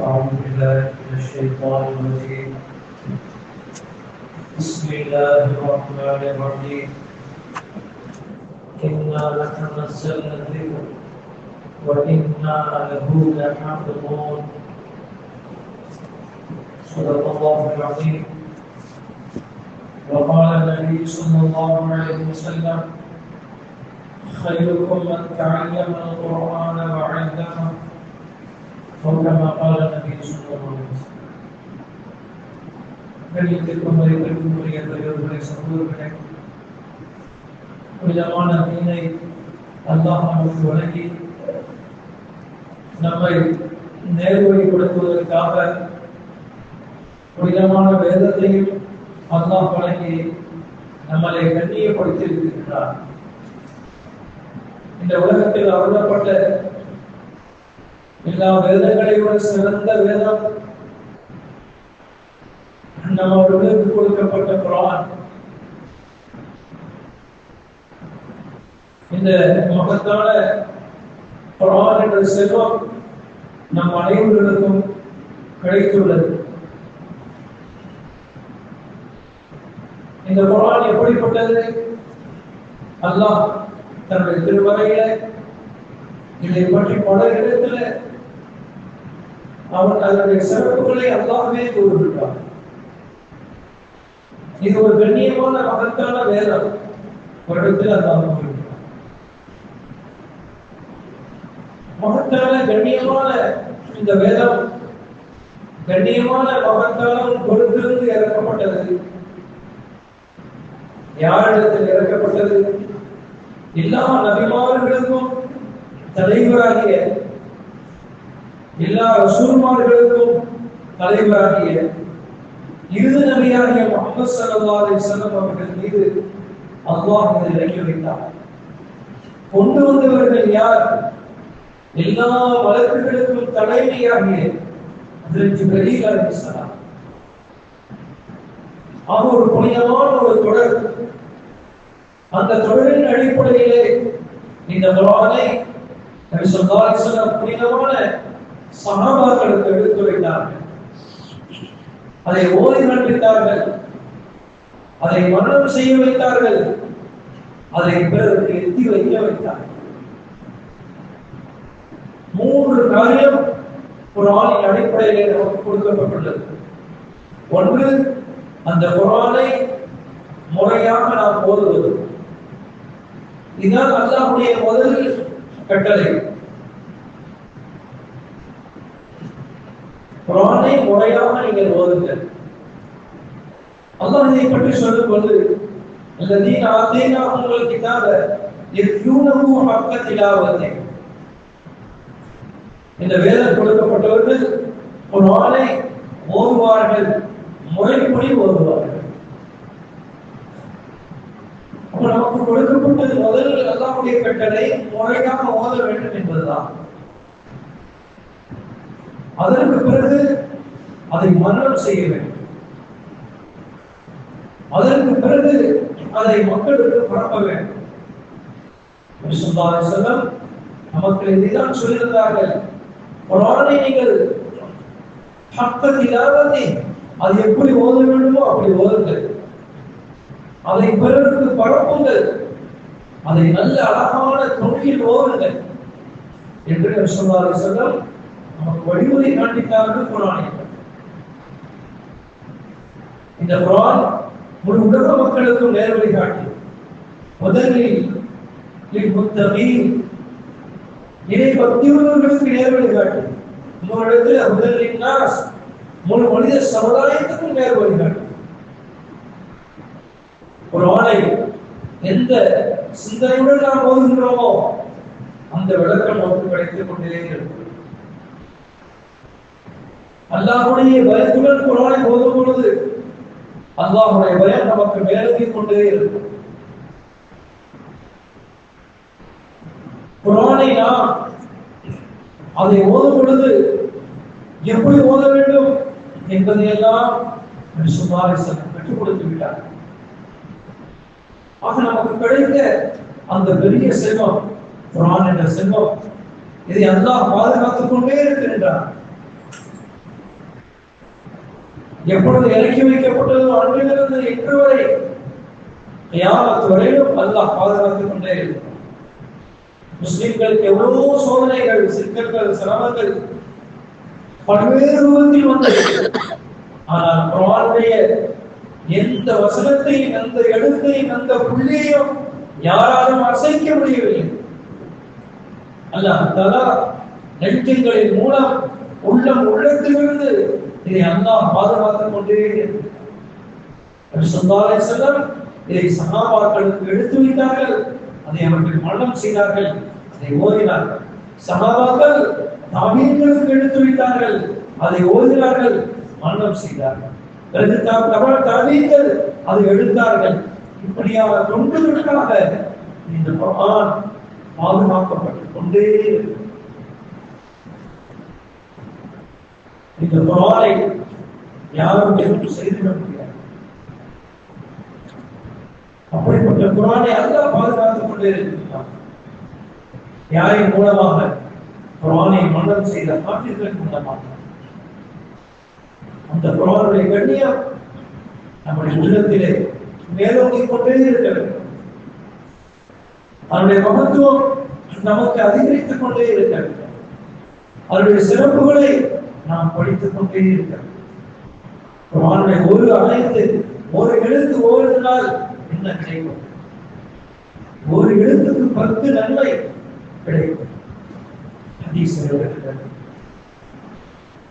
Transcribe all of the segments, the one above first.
أعوذ بالله من الشيطان الرجيم. بسم الله الرحمن الرحيم. إنا نحن نزلنا الذكر وإنا له لحافظون. صدق الله العظيم. وقال النبي صلى الله عليه وسلم خيركم من تعلم القرآن وعلمه وكما قال النبي صلى الله عليه وسلم கண்ணியத்திற்கும் மதிப்பிற்கும் உரிய பெரியவர்களை சகோதரர்களே புனிதமான மீனை அல்லாஹ் நமக்கு வழங்கி நம்மை நேர்வழிப்படுத்துவதற்காக புனிதமான வேதத்தையும் அல்லாஹ் வழங்கி நம்மளை கண்ணியப்படுத்தி இருக்கின்றார் இந்த உலகத்தில் அருளப்பட்ட எல்லா வேதங்களை விட சிறந்த வேதம். நம்மளுக்கு கொடுக்கப்பட்ட குரான். இந்த மகத்தான குரான் என்ற செல்வம் நம் அனைவர்களுக்கும் கிடைத்துள்ளது. இந்த குரான் எப்படிப்பட்டது? அல்லாஹ் தன்னுடைய திருவரையில இதை பற்றி பல இடத்துல அவன் அதனுடைய சிறப்புகளை அல்லாமே கூறுகின்றான் இது ஒரு கண்ணியமான மகத்தான வேதம். ஒரு இடத்துல மகத்தான கண்ணியமான இந்த வேதம் கண்ணியமான மகத்தாலும் கொடுத்திருந்து இறக்கப்பட்டது. யாரிடத்தில் இறக்கப்பட்டது? எல்லா நபிமார்களுக்கும் தலைவராகிய எல்லா ரசூல்மார்களுக்கும் தலைவராகிய இறுதி நபியாகிய முகமது சல்லல்லாஹு அலைஹி வஸல்லம் அவர்கள் மீது அல்லாஹ் இதை இறக்கி வைத்தார். கொண்டு வந்தவர்கள் யார்? எல்லா வழக்குகளுக்கும் தலைமையாகிய ஹஜ்ரத் ஜிப்ரீல் அலைஹிஸ்ஸலாம் ஆக ஒரு புனிதமான ஒரு தொடர். அந்த தொடரின் அடிப்படையிலே இந்த குரானை புனிதமான சகாபாக்களுக்கு எடுத்து வைத்தார்கள். அதை ஓதி காண்பித்தார்கள் அதை மரணம் செய்ய வைத்தார்கள். அதை பிறருக்கு எத்தி வைக்க வைத்தார்கள். மூன்று காரியம் குரானின் அடிப்படையிலே நமக்கு கொடுக்கப்பட்டுள்ளது. ஒன்று அந்த குரானை முறையாக நாம் ஓதுவது. இதுதான் அல்லாஹுடைய முதல் கட்டளை. குரானை முறையாக நீங்கள் ஓதுங்கள் அல்லாஹ் இதை பற்றி சொல்லும்போது الذين آتيناهم الكتاب يتلونه حق تلاوته இந்த வேதம் கொடுக்கப்பட்டவர்கள் குரானை ஓதுவார்கள் முறைப்படி ஓதுவார்கள் அப்ப நமக்கு கொடுக்கப்பட்டது முதல் அல்லாவுடைய கட்டளை முறையாக ஓத வேண்டும் என்பதுதான் அதற்கு பிறகு அதை மரணம் செய்ய வேண்டும். அதற்கு பிறகு அதை மக்களுக்கு பரப்ப வேண்டும். செல்லம் நமக்கு இதைதான் சொல்லியிருந்தார்கள். குரானை நீங்கள் பக்கத்திலாவது அது எப்படி ஓத வேண்டுமோ அப்படி ஓதுங்கள். அதை பிறருக்கு பரப்புங்கள். அதை நல்ல அழகான தொழில் ஓதுங்கள். என்று சொன்னார் செல்லம் நமக்கு வழிமுறை காண்பித்தார்கள் குரானை. இந்த குரான் முழு உலக மக்களுக்கும் நேர்வழி காட்டி முதலில் இதை பக்தியுள்ளவர்களுக்கு நேர்வழி காட்டி இன்னொரு இடத்துல முதலில் முழு மனித சமுதாயத்துக்கும் நேர்வழி காட்டி. ஒரு ஆணை எந்த சிந்தனையுடன் நாம் ஓதுகின்றோமோ அந்த விளக்கம் நமக்கு கிடைத்துக் கொண்டே இருக்கும். அல்லாஹுடைய பயத்துடன் குரானை ஓதும் பொழுது அல்லாஹுடைய பயம் நமக்கு மேலோங்கிக் கொண்டே இருக்கும். குரானை நாம் அதை ஓதும் பொழுது எப்படி ஓத வேண்டும் என்பதையெல்லாம் சுமாரை கற்றுக் கொடுத்து விட்டார். ஆக நமக்கு கிடைத்த அந்த பெரிய செல்வம் குரான் என்ற செல்வம் இதை அல்லாஹ் பாதுகாத்துக் கொண்டே இருக்கின்றான். எப்பொழுது இறக்கி வைக்கப்பட்டதோ அன்றிலிருந்து இன்று வரை கியாமத் வரையிலும் அல்லாஹ் பாதுகாத்துக் கொண்டே இருக்கிறார் முஸ்லிம்களுக்கு எவ்வளவோ சோதனைகள் சிக்கல்கள் சிரமங்கள் பல்வேறு ரூபத்தில் வந்தது. ஆனால் குரானுடைய எந்த வசனத்தையும் எந்த எழுத்தையும் எந்த புள்ளியையும் யாராலும் அசைக்க முடியவில்லை. அல்லாஹ் தலா நெஞ்சங்களின் மூலம் உள்ளம் உள்ளத்திலிருந்து இதை அல்லாஹ் பாதுகாத்துக் கொண்டே இருக்கிறார் செல்லம் இதை சகாபாக்களுக்கு எடுத்து வைத்தார்கள். அதை அவர்கள் மரணம் செய்தார்கள். அதை ஓதினார்கள். சகாபாக்கள் தாவீன்களுக்கு எடுத்து வைத்தார்கள். அதை ஓதினார்கள். மரணம் செய்தார்கள். பிறகு தவறு தாவீன்கள் அதை எடுத்தார்கள். இப்படியாக தொண்டுகளுக்காக இந்த குர்ஆன் பாதுகாக்கப்பட்டுக் கொண்டே இருக்கிறது. இந்த குர்ஆனை யாரும் எதுவும் செய்துவிட முடியாது. அப்படிப்பட்ட குரானை அல்லா பாதுகாத்துக் கொண்டே இருக்கிறார் யாரின் மூலமாக குரானை மன்னம் செய்த காட்டிற்கு மூலமாக. அந்த குரானுடைய கண்ணியம் நம்முடைய உள்ளத்திலே மேலோங்கிக் கொண்டே இருக்க வேண்டும். அதனுடைய மகத்துவம் நமக்கு அதிகரித்துக் கொண்டே இருக்க வேண்டும். அதனுடைய சிறப்புகளை நாம் படித்துக் கொண்டே இருக்கிறோம் குரானுடைய ஒரு அனைத்து ஒரு எழுத்து ஓடுனால் என்ன கிடைக்கும்? ஒரு எழுத்துக்கு பத்து நன்மை கிடைக்கும்.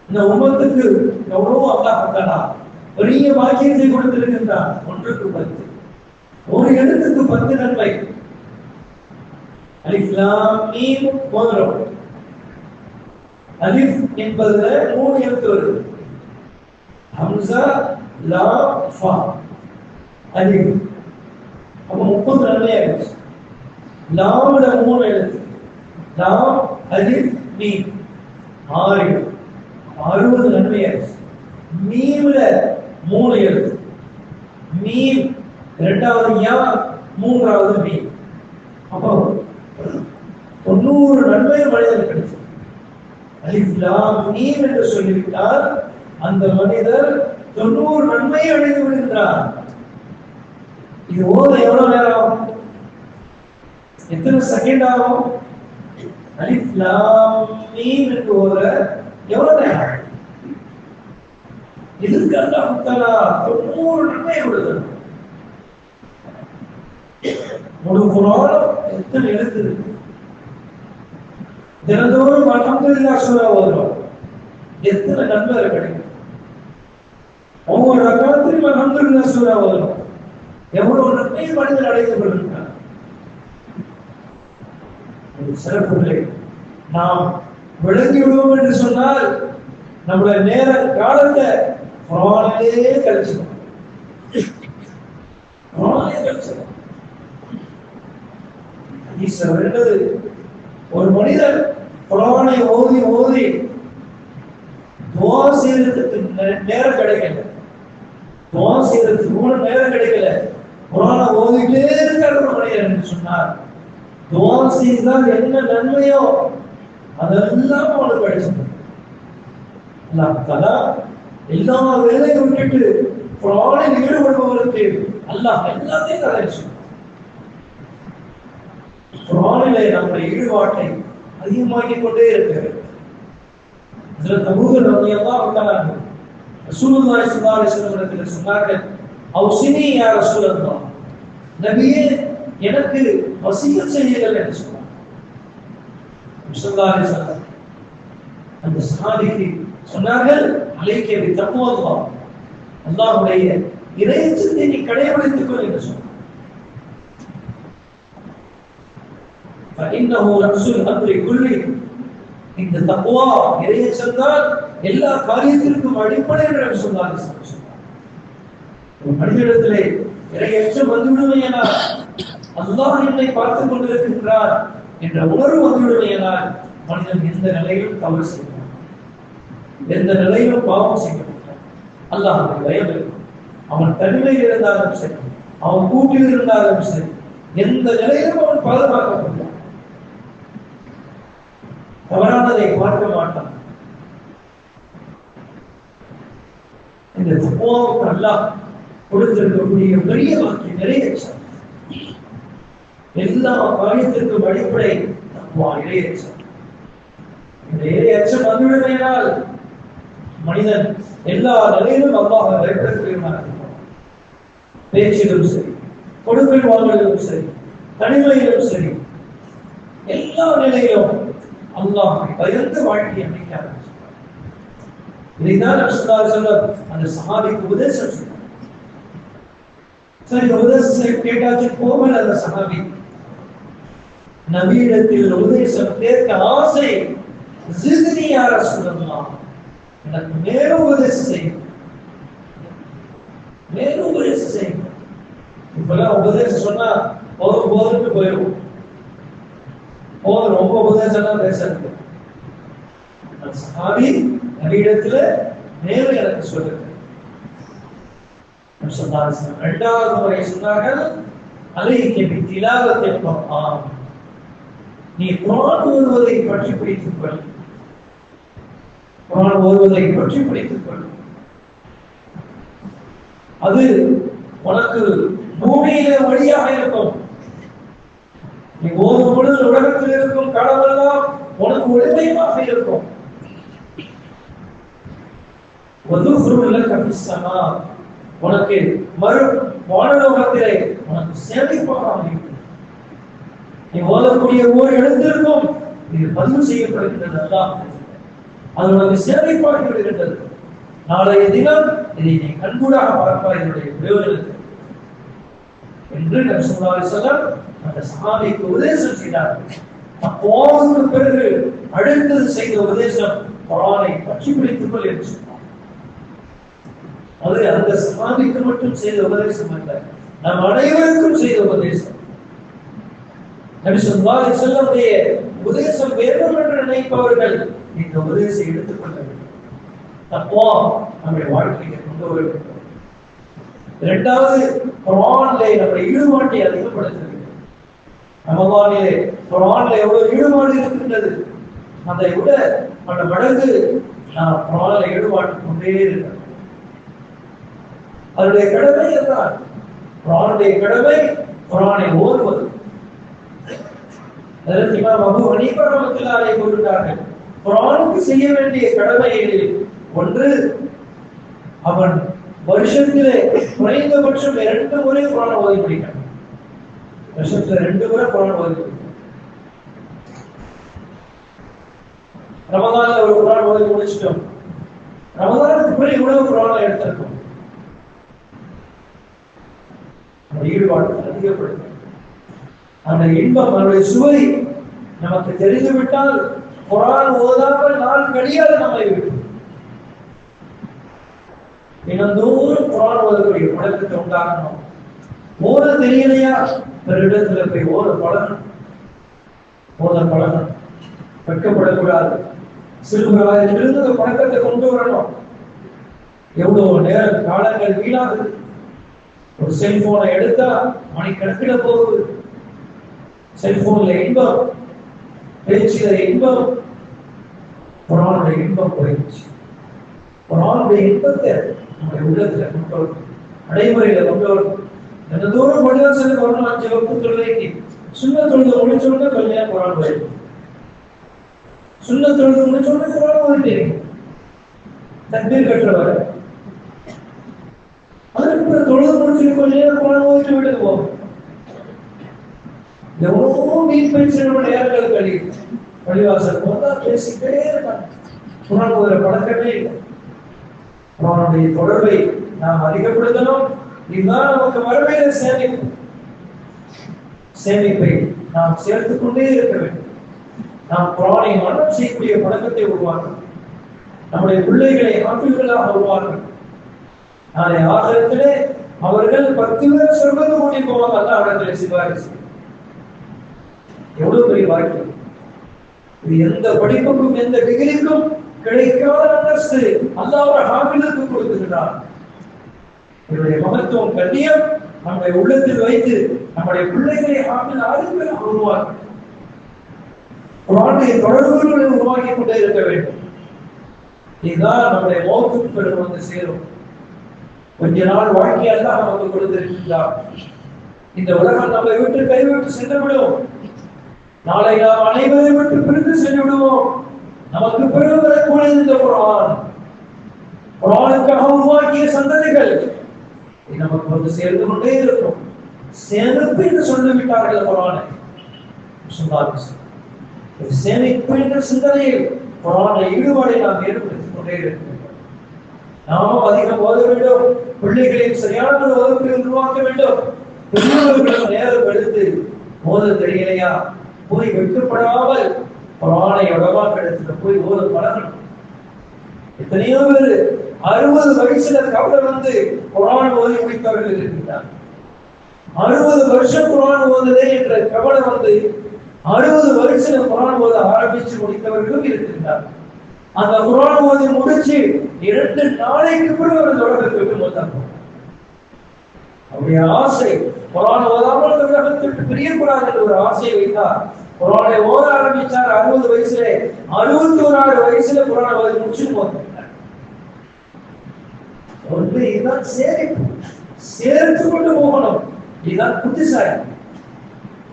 இந்த உமத்துக்கு எவ்வளவு அல்லாஹ் தஆலா பெரிய பாக்கியத்தை கொடுத்திருக்கின்றான். ஒன்றுக்கு பத்து. ஒரு எழுத்துக்கு பத்து நன்மை. அலிஃப் லாம் அலிஃப் என்பதுல மூணு எழுத்து வருது. ஹம்சா லா ஃபா. அலிஃப். அப்ப முப்பது ரெண்டே ஆயிடுச்சு லாம்ல மூணு எழுத்து. லாம் அலிஃப் மீ. ஆறு அறுபது நன்மை ஆயிடுச்சு மீம்ல மூணு எழுத்து. மீம் இரண்டாவது யா மூன்றாவது மீம் அப்போ தொண்ணூறு நன்மை மனிதனுக்கு கிடைச்சு அலிஃப் என்று சொல்லிவிட்டால் அந்த மனிதர் தொண்ணூறு நன்மை அடைந்து விடுகின்றார். இது ஓத எவ்வளவு நேரம் ஆகும்? எத்தனை செகண்ட் ஆகும்? அலிஃப் லாம் மீம் என்று ஓத எவ்வளவு நேரம் இதுக்கு அல்லாஹ் தஆலா தொண்ணூறு நன்மை கொடுக்கிறார் முழு குரானும் எத்தனை எழுத்து இருக்கு தினந்தோறும் அல்ஹம்துலில்லாஹ் சூரா ஓதுறோம். எத்தனை நன்மை கிடைக்கும்? ஒவ்வொரு ரகத்திலும் அல்ஹம்துலில்லாஹ் சூரா ஓதுறோம். எவ்வளவு நன்மை மனிதன் அடைந்து கொள்கின்றார் ஒரு சிறப்புகளை நாம் விளங்கி விடுவோம் என்று சொன்னால் நம்முடைய நேர காலத்தை குரானிலே கழிச்சிடும் குரானிலே கழிச்சுக்கணும் ஒரு மனிதன் குரானை ஓதி ஓதி துவா செய்யறதுக்கு நேரம் கிடைக்கல. துவா செய்யறதுக்கு கூட நேரம் கிடைக்கல. குரானை ஓதிட்டே இருக்கிறது ஒரு சொன்னார். துவா செய்தால் என்ன நன்மையோ அதெல்லாம் அவனுக்கு கிடைச்சது எல்லா வேலையும் விட்டுட்டு குரானில் ஈடுபடுபவருக்கு அல்லாஹ் எல்லாத்தையும் கலைச்சு குரானிலே நம்முடைய ஈடுபாட்டை அதிகமாக்கிக் கொண்டே இருக்கிறது இதுல தபூக ரலியல்லாஹு தஆலா ரசூலுல்லாஹி ஸல்லல்லாஹு அலைஹி வஸல்லம் இடத்தில் சொன்னார்கள் அவுசினி யா ரசூலல்லாஹ். நபியே எனக்கு வசியம் செய்யுங்கள் என்று சொன்னார். அந்த சஹாபிக்கு சொன்னார்கள் அலைக்கே தப்புவதுவா தக்வல்லாஹ் அல்லாஹ்வுடைய நீ கடைபிடித்துக் கொள் என்று சொன்னார். فإنه رأس الأمر كله இந்த தக்குவா இறையச்சம் தான் எல்லா காரியத்திற்கும் அடிப்படை என்று சொன்னார் ஒரு மனிதனிடத்திலே இறையச்சம் வந்துவிடுமையானால் அல்லாஹ் என்னை பார்த்துக் கொண்டிருக்கின்றார் என்ற உணர்வு வந்துவிடுமையானால் மனிதன் எந்த நிலையிலும் தவறு செய்வான் எந்த நிலையிலும் பாவம் செய்ய மாட்டான் அல்லாஹ் பயம் இருக்கும் அவன் தனிமையில் இருந்தாலும் சரி அவன் கூட்டில் இருந்தாலும் சரி எந்த நிலையிலும் அவன் அவரால் அதை பார்க்க மாட்டான். இந்த சம்பவம் நல்லா கொடுத்திருக்கக்கூடிய பெரிய வாக்கியம் நிறைய எல்லா காரியத்திற்கும் அடிப்படை தக்குவா இறையச்சம் இந்த இறையச்சம் வந்துவிடுமையினால் மனிதன் எல்லா நிலையிலும் அல்லாஹ் பயப்படக்கூடியவனாக இருப்பான் பேச்சிலும் சரி கொடுக்கல் வாங்கலிலும் சரி தனிமையிலும் சரி எல்லா நிலையிலும் அல்லாஹ் பயந்து வாழ்க்கை அமைக்க ஆரம்பிச்சார் இதைதான் ரசூலுல்லாஹி சொல்றார் அந்த சஹாபிக்கு உபதேசம் சொன்னார் சரி உபதேசம் கேட்டாச்சு போகல அந்த சஹாபி நபியிடத்தில் உபதேசம் கேட்க ஆசை ஜித்னி யார சொல்லலாம் எனக்கு மேலும் உபதேசம் செய்யும் மேலும் உபதேசம் செய்யும் இப்பெல்லாம் உபதேசம் சொன்னா போதும் போதும்னு போயிடும் போதும் ரொம்ப உபதேசம் பேசுறது அந்த சஹாபி நபியிடத்துல மேலும் எனக்கு சொல்லுங்க. சொன்னார் இரண்டாவது முறை சொன்னார்கள் அலைக்கு திலாவத்தை பார்ப்பான். நீ குரான் ஓதுவதை பற்றி பிடித்துக் கொள். குரான் ஓதுவதை பற்றி பிடித்துக் கொள். அது உனக்கு பூமியில வழியாக இருக்கும். நீ ஓதும் பொழுது உலகத்தில் இருக்கும் கடவுள்லாம் உனக்கு ஒளிமயமாக இருக்கும். வதுகுருல கபிசமா உனக்கு மறு வானலோகத்திலே உனக்கு சேமிப்பாக நீ ஓதக்கூடிய ஓர் எழுந்திருக்கும் இது பதிவு செய்யப்படுகின்றது அல்லாஹ் அது உனக்கு சேமிப்பாகி விடுகின்றது. நாளைய தினம் இதை நீ கண்கூடாக பார்ப்பாய். என்னுடைய பிரயோஜனத்தை என்று நபிசுல்லாஹி அந்த சஹாபிக்கு உபதேசம் செய்தார். அப்போதுக்கு பிறகு அடுத்தது செய்த உபதேசம் குரானை பற்றி பிடித்துக் கொள் என்று சொன்னார். அது அந்த சஹாபிக்கு மட்டும் செய்த உபதேசம் அல்ல நம் அனைவருக்கும் செய்த உபதேசம். நபி ஸல்லல்லாஹு அலைஹி உபதேசம் வேண்டும் என்று நினைப்பவர்கள் இந்த உபதேசத்தை எடுத்துக்கொள்ள வேண்டும். தப்போ நம்முடைய வாழ்க்கையை கொண்டு வர வேண்டும். இரண்டாவது குரானிலே நம்முடைய ஈடுபாட்டை அதிகப்படுத்த வேண்டும் குரான்ல எவ்வளவு ஈடுபாடு இருக்கின்றது? அதை விட பல மடங்கு நான் குரான்ல ஈடுபாட்டு கொண்டே இருக்கிறேன் அதனுடைய கடமை என்றால் குரானுடைய கடமை குரானை ஓதுவது. அதற்கு இமாம் அபு ஹனீஃபா ரஹ்மத்துல்லாஹி கூறுகிறார்கள் குரானுக்கு செய்ய வேண்டிய கடமைகளில் ஒன்று அவன் வருஷத்திலே குறைந்தபட்சம் இரண்டு முறை குரான் ஓதி படிக்கணும். வருஷத்துல ரெண்டு முறை குரான ஓதி ரமதான ரமதான்ல ஒரு குரான் ஓதி முடிச்சிட்டோம். ரமதானுக்கு பிறகு இவ்வளவு குரானை எடுத்திருக்கோம். ஈடுபாடு அதிகப்படுத்தும் அந்த இன்பம் அதனுடைய சுவை நமக்கு தெரிந்துவிட்டால் குரான் ஓதாமல் நாள் கடியாது நம்மை விட்டு. தினந்தோறும் குரான் ஓதக்கூடிய பழக்கத்தை உண்டாகணும். ஓத தெரியலையா? பிறரிடத்துல போய் ஓத பழகணும் ஓத பழகணும் வெட்கப்படக்கூடாது. சிறுபிராயத்திலிருந்து அந்த பழக்கத்தை கொண்டு வரணும். எவ்வளவு நேரம் காலங்கள் வீணாகுது. ஒரு செல்போனை எடுத்தா மணிக்கணக்கில் போகுது. செல்போன்ல இன்பம் பேச்சில இன்பம். குரானுடைய இன்பம் குறைஞ்சி குரானுடைய இன்பத்தை நம்முடைய உள்ளத்துல கொண்டு நடைமுறையில கொண்டு வரணும் மனிதன் சென்று வரணும் அஞ்சு தொழுகைக்கு சுண்ண தொழுது முடிச்சோடனே கொஞ்ச குரான் போயிடும் சுண்ண தொழுது முடிச்சோடனே குரான் ஓதிட்டீங்க தக்பீர் கட்டுறவர் அதுக்கு தொழுது முடிச்சுட்டு கொஞ்ச நேரம் குரான் ஓதிட்டு வீட்டுக்கு போகும் எவ்வளவோ வீண் பயிற்சி நம்ம நேரங்கள் கழியுது பள்ளிவாசல் போதா பேசிக்கிட்டே இருக்காங்க குரான் ஒரு பழக்கமே இல்லை. அவனுடைய தொடர்பை நாம் அதிகப்படுத்தணும். இதுதான் நமக்கு மறுமையில சேமிப்பு. சேமிப்பை நாம் சேர்த்துக் கொண்டே இருக்க வேண்டும். நாம் குரானை மனம் செய்யக்கூடிய பழக்கத்தை உருவாக்கணும். நம்முடைய பிள்ளைகளை ஆப்பிள்களாக உருவாக்கணும். நாளை ஆசிரத்திலே அவர்கள் பத்து பேர் சொல்வது கூட்டி போவாங்க. அதான் அவர்களை சிபாரிசு. எவ்வளவு பெரிய வாழ்க்கை. இது எந்த படிப்புக்கும் எந்த டிகிரிக்கும் கிடைக்காத அந்தஸ்து அல்லாஹ் ஹாமிலுக்கு கொடுத்துகிறார் இதனுடைய மகத்துவம் கண்ணியம் நம்முடைய உள்ளத்தில் வைத்து நம்முடைய பிள்ளைகளை ஹாமில் ஆளுங்களை உருவாக்கும் குரானுடைய தொடர்புகளை உருவாக்கி கொண்டே இருக்க வேண்டும். இதுதான் நம்முடைய மௌத்துக்கு பிறகு வந்து சேரும். கொஞ்ச நாள் வாழ்க்கையால் தான் நமக்கு கொடுத்திருக்கின்றார் இந்த உலகம் நம்மை விட்டு கைவிட்டு சென்று விடும். நாளை நாம் அனைவரை விட்டு பிரிந்து சென்று விடுவோம். நமக்கு பிறகு வரக்கூடிய இந்த குரான். குரானுக்காக உருவாக்கிய சந்ததிகள். இது நமக்கு வந்து சேர்ந்து கொண்டே இருக்கும் சேமிப்பு என்று சொல்லிவிட்டார்கள் குரானை. சேமிப்பு என்ற சிந்தனையில் குரானை ஈடுபாடை நாம் ஏற்படுத்திக் கொண்டே இருக்கின்றோம் நாமும் அதிகம் ஓத வேண்டும். பிள்ளைகளையும் சரியான ஒரு உருவாக்க வேண்டும். பெரியவர்களும் நேரம் எடுத்து ஓத தெரியலையா? போய் வெட்டுப்படாமல் குரானை உடவாக்க இடத்துல போய் ஓத பழகணும் எத்தனையோ பேர் அறுபது வயசுல கவலை வந்து குரான் ஓதி முடித்தவர்கள் இருக்கிறார் அறுபது வருஷம் குரான் ஓதுதே என்ற கவலை வந்து அறுபது வயசுல குரான் ஓத ஆரம்பிச்சு முடித்தவர்களும் இருக்கின்றார். அந்த குரான் ஓதி முடிச்சு இரண்டு நாளைக்கு கூட அவர் உலகத்தை வந்தாங்க அவருடைய ஆசை குரான் ஓதாமல் அந்த பிரியக்கூடாது என்ற ஒரு ஆசையை வைத்தார். குரானை ஓத ஆரம்பிச்சார் அறுபது வயசுல. அறுபத்தி ஓராறு வயசுல குரானை ஓதி முடிச்சுட்டு போகிறார் இதுதான் சேமிப்பு. சேர்த்து கொண்டு போகணும். இதுதான் புத்திசாலி.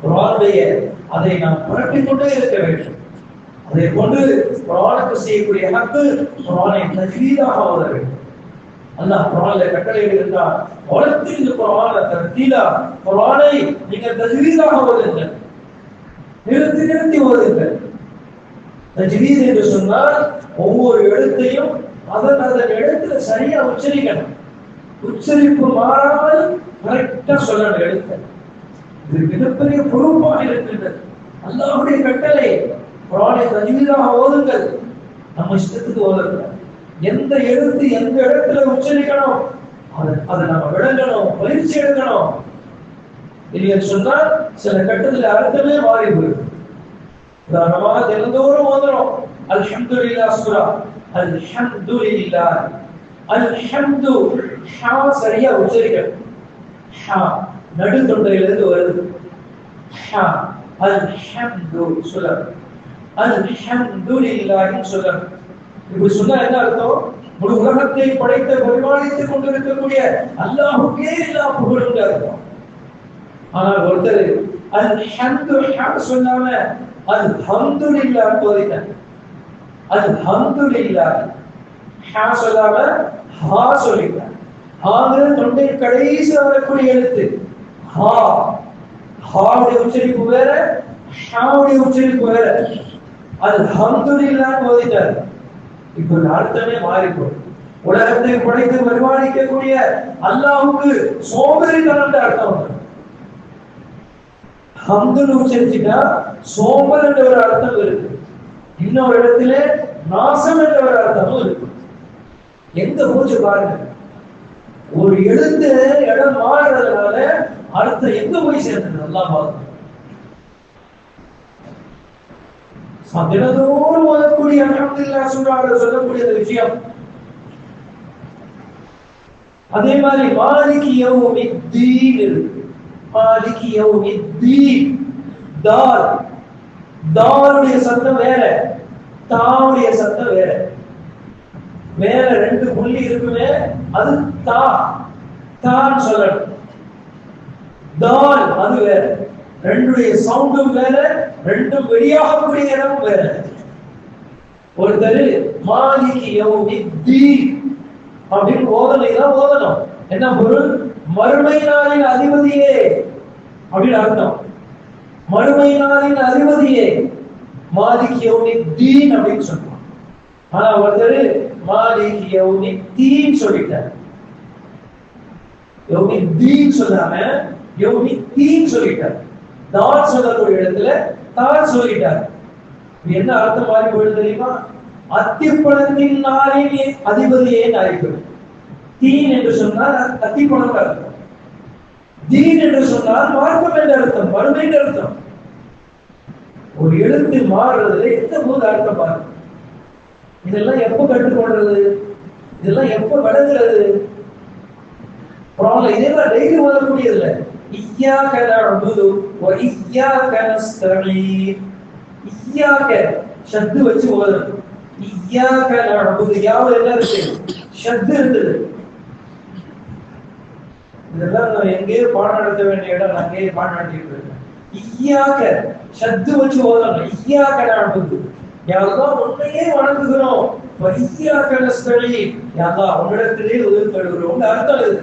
குரானுடைய அதை நாம் புரட்டிக் கொண்டே இருக்க வேண்டும். அதை கொண்டு குரானுக்கு செய்யக்கூடிய ஹக்கு குரானை தஜ்வீதாக ஓத வேண்டும். அல்லாஹ் குரான்ல கட்டளை இருந்தால் வளர்த்து இந்த குரான தீலா குரானை நீங்க தஜ்வீதாக ஓதுங்கள். நிறுத்தி நிறுத்தி ஓதுங்கள் தஜ்வீர் என்று சொன்னால் ஒவ்வொரு எழுத்தையும் அதன் அதன் எழுத்துல சரியா உச்சரிக்கணும். உச்சரிப்பு மாறாமல் கரெக்டா சொல்லணும் எழுத்த. இது மிகப்பெரிய பொறுப்பாக இருக்கின்றது அல்லாவுடைய கட்டளை குரானை தஜ்வீராக ஓதுங்கள். நம்ம இஷ்டத்துக்கு ஓதுங்கள் எந்த எழுத்து எந்த இடத்துல உச்சரிக்கணும்? அதை அதை நம்ம விளங்கணும் பயிற்சி எடுக்கணும். இல்லைன்னு சொன்னால் சில கட்டத்தில் அர்த்தமே மாறி போயிடும் உதாரணமாக தினந்தோறும் ஓதுறோம் அல்ஹம்துலில்லாஹ் இல்லா அல்ஹம்துலில்லாஹ் அல்ஹம்து ஹா சரியா உச்சரிக்கணும். ஹா நடு தொண்டையிலிருந்து வருது. ஹா அல்ஹம்து சொல்லணும். அல்ஹம்துலில்லாஹ் சொல்லணும். இப்படி சொன்னா என்ன அர்த்தம்? முழு உலகத்தை படைத்த பரிமாணித்துக் கொண்டிருக்கக்கூடிய அல்லாஹுக்கே எல்லா புகழும். ஆனால் ஒருத்தர் அல்ஹம்து ஹம் சொல்லாம அது போதிட்டார் அல்ஹம்துலில்லாஹ் ஹா சொல்லாம ஹா சொல்லிட்டார் ஹாங்கிற தொண்டை கடைசி வரக்கூடிய எழுத்து. ஹா. ஹாவுடைய உச்சரிப்பு வேற ஹாவுடைய உச்சரிப்பு வேற. அது அல்ஹம்துலில்லாஹ் போதிட்டார் இப்போ இந்த அர்த்தமே மாறி உலகத்தை படைத்து வருமானிக்கக்கூடிய அல்லாஹுக்கு சோம்பேறித்தனம் அர்த்தம் உண்டு ஹம்துன்னு உச்சரிச்சுட்டா சோம்பல் என்ற ஒரு அர்த்தம் இருக்கு. இன்னொரு இடத்துல நாசம் என்ற ஒரு அர்த்தமும் இருக்கு. எங்க மூச்சு பாருங்க. ஒரு எழுத்து இடம் மாறுறதுனால அர்த்தம் எங்க போய் சேர்ந்தது? நல்லா பாருங்க தினதோறும் ஓதக்கூடிய அகமதுல்லா சொல்றாங்க சொல்லக்கூடிய அந்த விஷயம். அதே மாதிரி மாலிக்கு யோமி தீன் இருக்கு. மாலிகி யௌமித்தீன் தால் தாளுடைய சத்தம் வேற. தாவுடைய சத்தம் வேற. மேல ரெண்டு புள்ளி இருக்குமே அது தா. தான் சொல்லணும். தால் அது வேற. ரெண்டுடைய சவுண்டும் வேற ரெண்டும் வெளியாகக்கூடிய இடமும் வேற. ஒருத்தர் மாலிகி யௌமித்தீன் அப்படின்னு ஓதனை தான் ஓதணும். என்ன பொருள்? மறுமை நாளின் அதிபதியே. அப்படின்னு அர்த்தம். மறுமை நாளின் அதிபதியே. மாலிக் யோனி தீன் அப்படின்னு சொல்லுவான் ஆனா ஒருத்தர் மாலிக் யோனி தீன் சொல்லிட்டார். யௌமி தீன் சொல்லாம யௌமி தீன் சொல்லிட்டார். தான் சொல்லக்கூடிய இடத்துல தான் சொல்லிட்டார். என்ன அர்த்தம் மாறி போயிடு தெரியுமா? அத்திப்பழத்தின் நாளின் அதிபதியே நாய்கள் தீன் என்று சொன்னால் அத்திப்பழம் அர்த்தம். தீன் என்று சொன்னால் மார்க்கம் என்ற அர்த்தம் வறுமை என்ற அர்த்தம். ஒரு எழுத்து மாறுறதுல எந்த போது அர்த்தம் மாறும்? இதெல்லாம் எப்ப கற்றுக்கொள்றது? இதெல்லாம் எப்ப விளங்குறது குரான்ல இதெல்லாம் டெய்லி ஓதக்கூடியது இல்ல இய்யாக நஅபுது வ இய்யாக நஸ்தஈன் இய்யாக ஷத்து வச்சு ஓதணும். இய்யாக நஅபுது யாவது என்ன இருக்கு? ஷத்து இருக்குது இதெல்லாம் நான் எங்கேயோ பாடம் நடத்த வேண்டிய இடம் நான் அங்கேயே பாடம் நடத்திட்டு இருக்கேன். ஈயாக சத்து வச்சு ஓதணும். ஈயாக நடந்தது யாரெல்லாம் உன்னையே வணங்குகிறோம். ஈயாக நஸ்தலி யாரெல்லாம் உன்னிடத்திலே உதவி தருகிறோம் அர்த்தம் இது.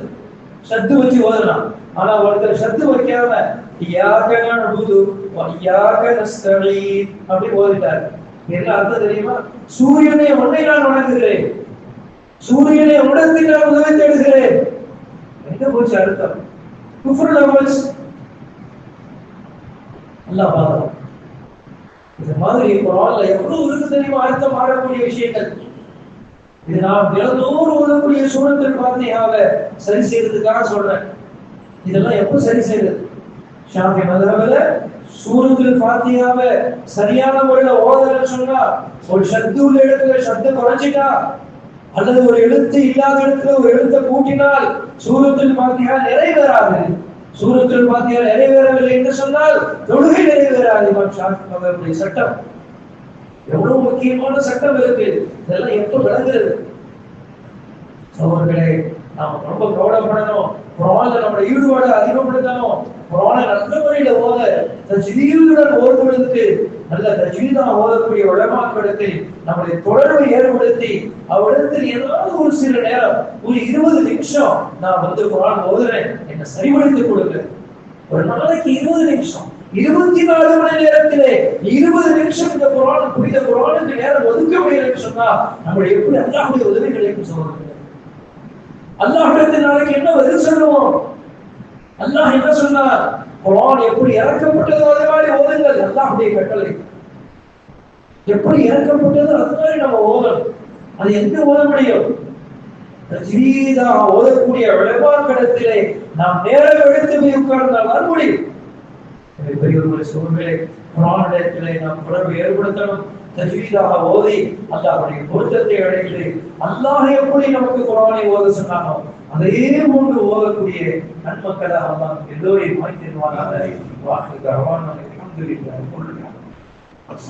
சத்து வச்சு ஓதலாம். ஆனா ஒருத்தர் சத்து வைக்காம ஈயாக நடுது ஈயாக ஸ்தலி அப்படி ஓதிட்டாரு. என்ன அர்த்தம் தெரியுமா? சூரியனை உன்னை நான் வணங்குகிறேன். சூரியனை உடத்தில் நான் உதவி தேடுகிறேன். எங்க போச்சு அடுத்தம் குஃபர் லெவல்ஸ் அல்லாஹ் பாதம் இந்த மாதிரி குரான்ல எவ்வளவு இருக்கு தெரியுமா அர்த்தம் மாறக்கூடிய விஷயங்கள் இது நான் தினந்தோறும் ஓடக்கூடிய சூழத்தில் பார்த்தீங்க சரி செய்யறதுக்காக சொல்றேன் இதெல்லாம் எப்ப சரி செய்யறது ஷாஃபி மதரவுல சூரத்தில் பாத்தியாவ சரியான முறையில ஓதலன்னு சொன்னா ஒரு சத்து உள்ள இடத்துல சத்து குறைச்சிட்டா அல்லது ஒரு எழுத்து இல்லாத இடத்துல ஒரு எழுத்தை கூட்டினால் சூரத்தில் பாத்தியா நிறைவேறாது. சூரத்தில் பாத்தியா நிறைவேறவில்லை என்று சொன்னால் தொழுகை நிறைவேறாது இமாம் சட்டம். எவ்வளவு முக்கியமான சட்டம் இருக்கு. இதெல்லாம் எப்ப விளங்குறது? சகோதரர்களே நாம ரொம்ப கவலைப்படணும். குரான்ல நம்மளோட ஈடுபாடு அதிகப்படுத்தணும். குரானை நல்ல முறையில ஓத. சிறியுடன் ஓதுவதற்கு நல்ல தஜ்வீதா ஓதக்கூடிய உலமாக்களுக்கு நம்முடைய தொடர்பை ஏற்படுத்தி அவரிடத்தில் ஏதாவது ஒரு சில நேரம் ஒரு இருபது நிமிஷம் நான் வந்து குரான் ஓதுறேன் என்னை சரிபடுத்திக் கொடுங்க. ஒரு நாளைக்கு இருபது நிமிஷம். இருபத்தி நாலு மணி நேரத்திலே இருபது நிமிஷம் இந்த குரான் புனித குரானுக்கு நேரம் ஒதுக்க முடியலன்னு சொன்னா நம்முடைய எப்படி அல்லாஹுடைய உதவி கிடைக்கும் சொல்லுங்க அல்லாஹிடத்தில் நாளைக்கு என்ன பதில் சொல்லுவோம்? அல்லாஹ் என்ன சொன்னார்? குரான் எப்படி இறக்கப்பட்டதோ அதே மாதிரி ஓதுங்கள் அல்லாஹுடைய கட்டளை எப்படி இறக்கப்பட்டதோ? அது மாதிரி நம்ம ஓதணும். அது எங்க ஓத முடியும்? ஜீதா ஓதக்கூடிய விளவாக்கடத்திலே நாம் நேரம் எடுத்து போய் உட்கார்ந்தால் முடியும். பெரியவர்களை சூழ்நிலை குரானிடத்திலே நாம் தொடர்பு ஏற்படுத்தணும். தஜ்வீதாக ஓதி அல்லாஹுடைய பொருத்தத்தை அடைந்து அல்லாஹ் எப்படி நமக்கு குரானை ஓத சொன்னானோ அதே போன்று ஓதக்கூடிய நன்மக்களாக அல்லாஹ் எல்லோரையும் வாய்த்திருவானாக வாக்கு கரவான் நமக்கு